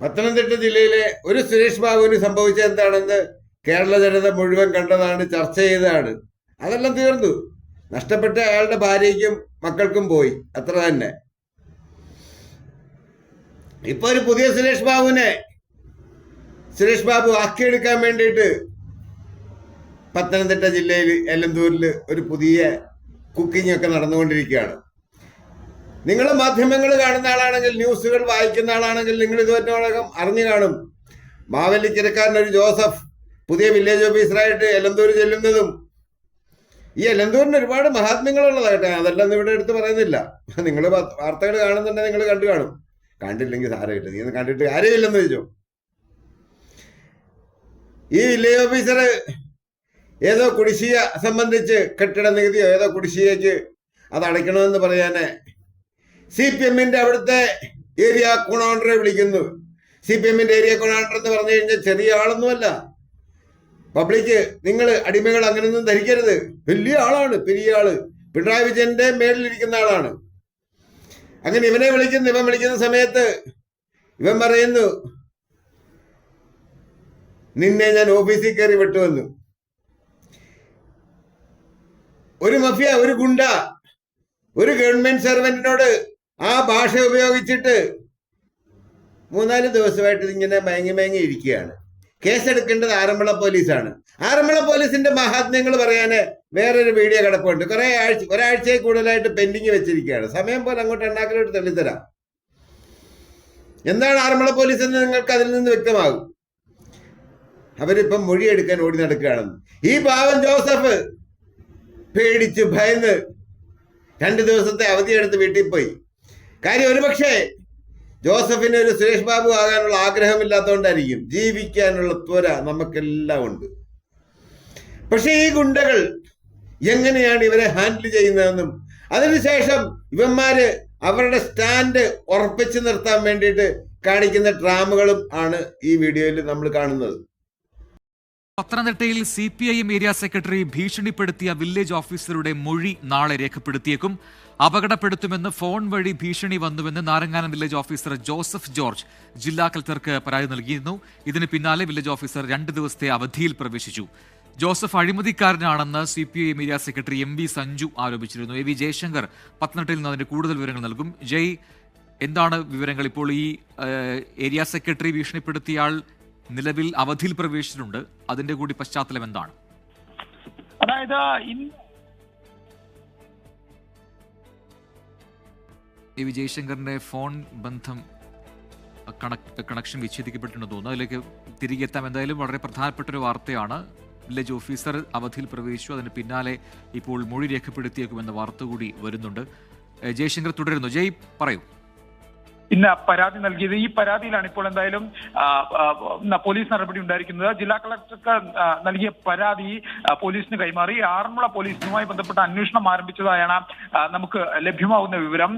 പത്തനംതിട്ട ജില്ലയിലെ ഒരു സുരേഷ് ബാബുവിന് സംഭവിച്ച എന്താണെന്ന് കേരള ജനത മുഴുവൻ കണ്ടതാണ് ചർച്ച ചെയ്തതാണ്. അതെല്ലാം തീർന്നു. നഷ്ടപ്പെട്ട അയാളുടെ ഭാര്യയ്ക്കും മക്കൾക്കും പോയി. അത്ര തന്നെ. ഇപ്പൊ ഒരു പുതിയ സുരേഷ് ബാബുവിനെ സുരേഷ് ബാബു ആക്കിയെടുക്കാൻ വേണ്ടിയിട്ട് പത്തനംതിട്ട ജില്ലയിൽ എലന്തൂരിൽ ഒരു പുതിയ കുക്കിംഗ് ഒക്കെ നടന്നുകൊണ്ടിരിക്കുകയാണ്. നിങ്ങൾ മാധ്യമങ്ങൾ കാണുന്ന ആളാണെങ്കിൽ ന്യൂസുകൾ വായിക്കുന്ന ആളാണെങ്കിൽ നിങ്ങൾ ഇതുവരെയോളം അറിഞ്ഞു കാണും. മാവല്ലിക്കരക്കാരൻ ഒരു ജോസഫ് പുതിയ വില്ലേജ് ഓഫീസറായിട്ട് എലന്തൂർ ചെല്ലുന്നതും. ഈ എലന്തൂരിന് ഒരുപാട് മഹാത്മ്യങ്ങളുള്ളതാകട്ടെ അതെല്ലാം ഇവിടെ എടുത്ത് പറയുന്നില്ല. നിങ്ങൾ വാർത്തകൾ കാണുന്നുണ്ടെങ്കിൽ നിങ്ങൾ കണ്ടു കാണും. കണ്ടില്ലെങ്കിൽ സാരമില്ല നീ കണ്ടിട്ട് കാര്യമില്ലെന്ന് ചോദിച്ചോ? ഈ വില്ലേജ് ഓഫീസർ ഏതോ കുടിശ്ശിക സംബന്ധിച്ച് കെട്ടിട നികുതിയോ ഏതോ കുടിശ്ശികയ്ക്ക് അത് അടയ്ക്കണമെന്ന് പറയാന് സി പി എമ്മിന്റെ അവിടുത്തെ ഏരിയ കൊണാണ്ടറെ വിളിക്കുന്നു. സി പി എമ്മിന്റെ ഏരിയ കൊണാണ്ടർ എന്ന് പറഞ്ഞു കഴിഞ്ഞാൽ ചെറിയ ആളൊന്നുമല്ല. പബ്ലിക്ക് നിങ്ങൾ അടിമകൾ അങ്ങനെയൊന്നും ധരിക്കരുത്. വലിയ ആളാണ് പെരിയ ആൾ. പിണറായി വിജയന്റെ മേളിലിരിക്കുന്ന ആളാണ്. അങ്ങനെ ഇവനെ വിളിക്കുന്നു ഇവൻ വിളിക്കുന്ന സമയത്ത് ഇവൻ പറയുന്നു നിന്നെ ഞാൻ ഓഫീസിൽ കയറി വിട്ടുവന്നു. ഒരു മഫിയ ഒരു ഗുണ്ട ഒരു ഗവൺമെന്റ് സർവന്റിനോട് ആ ഭാഷ ഉപയോഗിച്ചിട്ട് മൂന്നാൽ ദിവസമായിട്ട് ഇങ്ങനെ മയങ്ങി മയങ്ങി ഇരിക്കുകയാണ്. കേസെടുക്കേണ്ടത് ആറന്മുള പോലീസാണ്. ആറന്മുള പോലീസിന്റെ മഹാത്മ്യങ്ങൾ പറയാന് വേറൊരു വീഡിയോ കിടപ്പുണ്ട്. കുറെ ആഴ്ച ഒരാഴ്ചയിൽ കൂടുതലായിട്ട് പെൻഡിങ് വെച്ചിരിക്കുകയാണ്. സമയം പോലെ അങ്ങോട്ട് എണ്ണാക്കലോട്ട് തെളിത്തരാം എന്താണ് ആറന്മുള പോലീസ് എന്ന് നിങ്ങൾക്ക് അതിൽ നിന്ന് വ്യക്തമാകും? അവരിപ്പം മൊഴിയെടുക്കാൻ ഓടി നടക്കുകയാണെന്ന് ഈ പാവൻ ജോസഫ് പേടിച്ച് ഭയന്ന് രണ്ട് ദിവസത്തെ അവധിയെടുത്ത് വീട്ടിൽ പോയി. കാര്യം ഒരുപക്ഷെ ജോസഫിന് ഒരു സുരേഷ് ബാബു ആകാനുള്ള ആഗ്രഹമില്ലാത്തതുകൊണ്ടായിരിക്കും ജീവിക്കാനുള്ള ത്വര നമുക്കെല്ലാം ഉണ്ട്. പക്ഷെ ഈ ഗുണ്ടകൾ എങ്ങനെയാണ് ഇവരെ ഹാൻഡിൽ ചെയ്യുന്നതെന്നും അതിനുശേഷം ഇവന്മാര് അവരുടെ സ്റ്റാൻഡ് ഉറപ്പിച്ചു നിർത്താൻ വേണ്ടിയിട്ട് കാണിക്കുന്ന ഡ്രാമകളും ആണ് ഈ വീഡിയോയിൽ നമ്മൾ കാണുന്നത്. പത്തനംതിട്ടയിൽ C P I M area secretary ഭീഷണിപ്പെടുത്തിയ village ഓഫീസറുടെ മൊഴി നാളെ രേഖപ്പെടുത്തിയേക്കും. അപകടപ്പെടുത്തുമെന്ന് ഫോൺ വഴി ഭീഷണി വന്നുവെന്ന് Naranganam village officer Joseph George ജില്ലാ കളക്ടർക്ക് പരാതി നൽകിയിരുന്നു. ഇതിന് പിന്നാലെ വില്ലേജ് ഓഫീസർ രണ്ട് ദിവസത്തെ അവധിയിൽ പ്രവേശിച്ചു. Joseph അഴിമതിക്കാരനാണെന്ന് C P I M area secretary M V Sanju ആരോപിച്ചിരുന്നു. എ വി ജയശങ്കർ പത്തനംതിട്ടയിൽ നിന്ന് അതിന്റെ കൂടുതൽ വിവരങ്ങൾ നൽകും. ജയ് എന്താണ് വിവരങ്ങൾ ഇപ്പോൾ ഈ ഏരിയ സെക്രട്ടറി ഭീഷണിപ്പെടുത്തിയ ആൾ നിലവിൽ അവധിയിൽ പ്രവേശിച്ചിട്ടുണ്ട്. അതിന്റെ കൂടി പശ്ചാത്തലം എന്താണ്? അതായത് ഈ വിജയശങ്കറിന്റെ വി ജയശങ്കറിന്റെ ഫോൺ ബന്ധം കണക്ഷൻ വിച്ഛേദിക്കപ്പെട്ടിട്ടുണ്ടെന്ന് തോന്നുന്നു. അതിലേക്ക് തിരികെ എത്താം. എന്തായാലും വളരെ പ്രധാനപ്പെട്ട ഒരു വാർത്തയാണ്. വില്ലേജ് ഓഫീസർ അവധിയിൽ പ്രവേശിച്ചു. അതിന് പിന്നാലെ ഇപ്പോൾ മൊഴി രേഖപ്പെടുത്തിയേക്കുമെന്ന വാർത്ത കൂടി വരുന്നുണ്ട്. ജയശങ്കർ തുടരുന്നു. ജയ് പറയൂ. ഇന്ന് പരാതി നൽകിയത്. ഈ പരാതിയിലാണ് ഇപ്പോൾ എന്തായാലും പോലീസ് നടപടി ഉണ്ടായിരിക്കുന്നത്. ജില്ലാ കളക്ടർക്ക് നൽകിയ പരാതി പോലീസിന് കൈമാറി. ആറന്മുള പോലീസുമായി ബന്ധപ്പെട്ട അന്വേഷണം ആരംഭിച്ചതായാണ് നമുക്ക് ലഭ്യമാകുന്ന വിവരം.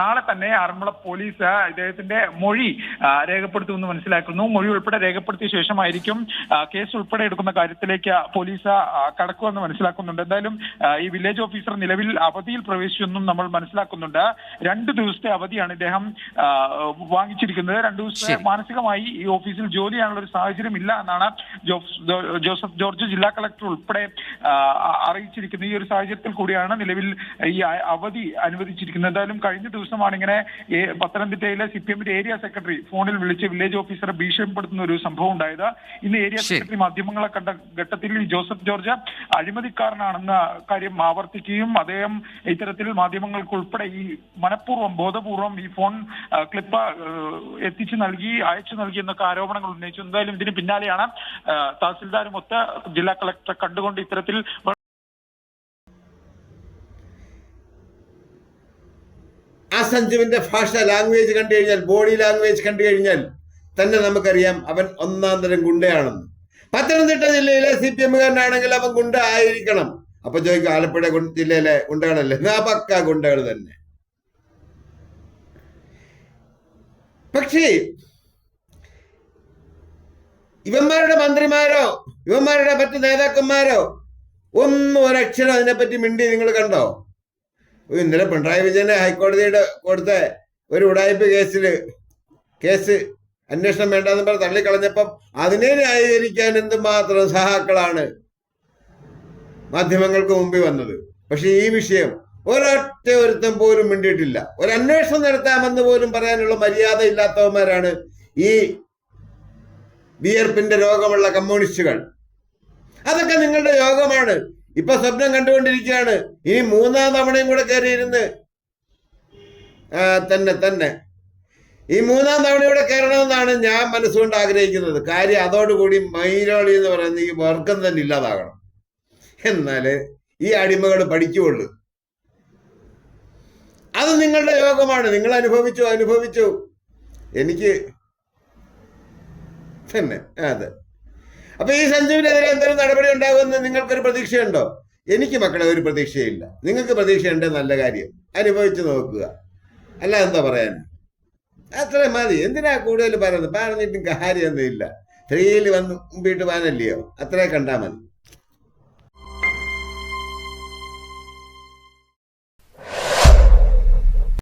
നാളെ തന്നെ ആറന്മുള പോലീസ് ഇദ്ദേഹത്തിന്റെ മൊഴി രേഖപ്പെടുത്തുമെന്ന് മനസ്സിലാക്കുന്നു. മൊഴി ഉൾപ്പെടെ രേഖപ്പെടുത്തിയ ശേഷമായിരിക്കും കേസ് ഉൾപ്പെടെ എടുക്കുന്ന കാര്യത്തിലേക്ക് പോലീസ് കടക്കുമെന്ന് മനസ്സിലാക്കുന്നുണ്ട്. എന്തായാലും ഈ വില്ലേജ് ഓഫീസർ നിലവിൽ അവധിയിൽ പ്രവേശിച്ചെന്നും നമ്മൾ മനസ്സിലാക്കുന്നുണ്ട്. രണ്ട് ദിവസത്തെ അവധിയാണ് ഇദ്ദേഹം വാങ്ങിച്ചിരിക്കുന്നത്. രണ്ടു ദിവസത്തെ മാനസികമായി ഈ ഓഫീസിൽ ജോലി ചെയ്യാനുള്ള ഒരു സാഹചര്യം ഇല്ല എന്നാണ് ജോസഫ് ജോർജ് ജില്ലാ കളക്ടർ ഉൾപ്പെടെ അറിയിച്ചിരിക്കുന്നത് ഈ ഒരു സാഹചര്യത്തിൽ കൂടിയാണ് നിലവിൽ ഈ അവധി അനുവദിച്ചിരിക്കുന്നത്. എന്തായാലും കഴിഞ്ഞ ദിവസമാണ് ഇങ്ങനെ പത്തനംതിട്ടയിലെ സി പി എമ്മിന്റെ ഏരിയ സെക്രട്ടറി ഫോണിൽ വിളിച്ച് വില്ലേജ് ഓഫീസറെ ഭീഷണിപ്പെടുത്തുന്ന ഒരു സംഭവം ഉണ്ടായത്. ഇന്ന് ഏരിയ സെക്രട്ടറി മാധ്യമങ്ങളെ കണ്ട ഘട്ടത്തിൽ ജോസഫ് ജോർജ് അഴിമതിക്കാരനാണെന്ന കാര്യം ആവർത്തിക്കുകയും അദ്ദേഹം ഇത്തരത്തിൽ മാധ്യമങ്ങൾക്ക് ഉൾപ്പെടെ ഈ മനഃപൂർവം ബോധപൂർവം ഈ ഫോൺ ക്ലിപ്പ് എത്തിച്ചു നൽകി അയച്ചു നൽകി എന്നൊക്കെ ആരോപണങ്ങൾ ഉന്നയിച്ചു. എന്തായാലും ഇതിന് പിന്നാലെയാണ് തഹസിൽദാരും ഒത്ത് ജില്ലാ കളക്ടറെ കണ്ടുകൊണ്ട് ഇത്തരത്തിൽ ആ സഞ്ജുവിന്റെ ഭാഷ ലാംഗ്വേജ് കണ്ടു കഴിഞ്ഞാൽ ബോഡി ലാംഗ്വേജ് കണ്ടു കഴിഞ്ഞാൽ തന്നെ നമുക്കറിയാം അവൻ ഒന്നാം തരം ഗുണ്ടയാണെന്ന്. പത്തനംതിട്ട ജില്ലയിലെ സി പി എമ്മുകാരനാണെങ്കിൽ അവൻ ഗുണ്ട ആയിരിക്കണം. അപ്പൊ ചോദിക്കും ആലപ്പുഴ ജില്ലയിലെ ഗുണ്ടകളല്ലേ? ആ പക്ക ഗുണ്ടകൾ തന്നെ. പക്ഷേ ഇവന്മാരുടെ മന്ത്രിമാരോ ഇവന്മാരുടെ മറ്റു നേതാക്കന്മാരോ ഒന്നും ഒരക്ഷരം അതിനെപ്പറ്റി മിണ്ടി നിങ്ങൾ കണ്ടോ? ഇന്നലെ പിണറായി വിജയനെ ഹൈക്കോടതിയുടെ കൊടുത്ത ഒരു ഉടായ്പ കേസിൽ കേസ് അന്വേഷണം വേണ്ടെന്ന് പറഞ്ഞ് തള്ളിക്കളഞ്ഞപ്പം അതിനെ ന്യായീകരിക്കാൻ എന്തുമാത്രം സഹാക്കളാണ് മാധ്യമങ്ങൾക്ക് മുമ്പിൽ വന്നത്. പക്ഷെ ഈ വിഷയം ഒരൊറ്റ ഒരുത്തം പോലും മിണ്ടിയിട്ടില്ല. ഒരു അന്വേഷണം നടത്താമെന്ന് പോലും പറയാനുള്ള മര്യാദ ഇല്ലാത്തവന്മാരാണ് ഈ വിയർപ്പിന്റെ രോഗമുള്ള കമ്മ്യൂണിസ്റ്റുകൾ. അതൊക്കെ നിങ്ങളുടെ യോഗമാണ്. ഇപ്പൊ സ്വപ്നം കണ്ടുകൊണ്ടിരിക്കുകയാണ്. ഈ മൂന്നാം തവണയും കൂടെ കയറിയിരുന്ന്. ആ, തന്നെ തന്നെ. ഈ മൂന്നാം തവണ ഇവിടെ കയറണമെന്നാണ് ഞാൻ മനസ്സുകൊണ്ട് ആഗ്രഹിക്കുന്നത്. കാര്യം അതോടുകൂടി മൈലോളി എന്ന് പറയുന്ന ഈ വർഗം തന്നെ ഇല്ലാതാകണം. എന്നാൽ ഈ അടിമകൾ പഠിക്കുള്ളൂ അത് നിങ്ങളുടെ യോഗമാണ്. നിങ്ങൾ അനുഭവിച്ചു അനുഭവിച്ചു. എനിക്ക് തന്നെ അതെ. അപ്പൊ ഈ സഞ്ജുവിനെതിരെ എന്തെങ്കിലും നടപടി ഉണ്ടാകുമെന്ന് നിങ്ങൾക്കൊരു പ്രതീക്ഷയുണ്ടോ? എനിക്ക് മക്കളെ ഒരു പ്രതീക്ഷയില്ല. നിങ്ങൾക്ക് പ്രതീക്ഷയുണ്ട് നല്ല കാര്യം. അനുഭവിച്ചു നോക്കുക. അല്ല എന്താ പറയാൻ? അത്ര മതി. എന്തിനാ കൂടുതൽ പറയുന്നത്? പറഞ്ഞിട്ടും കാര്യമൊന്നും ഇല്ല സ്ത്രീയിൽ വന്ന് മുമ്പിട്ട് പാനല്ലയോ? അത്രേ കണ്ടാൽ മതി.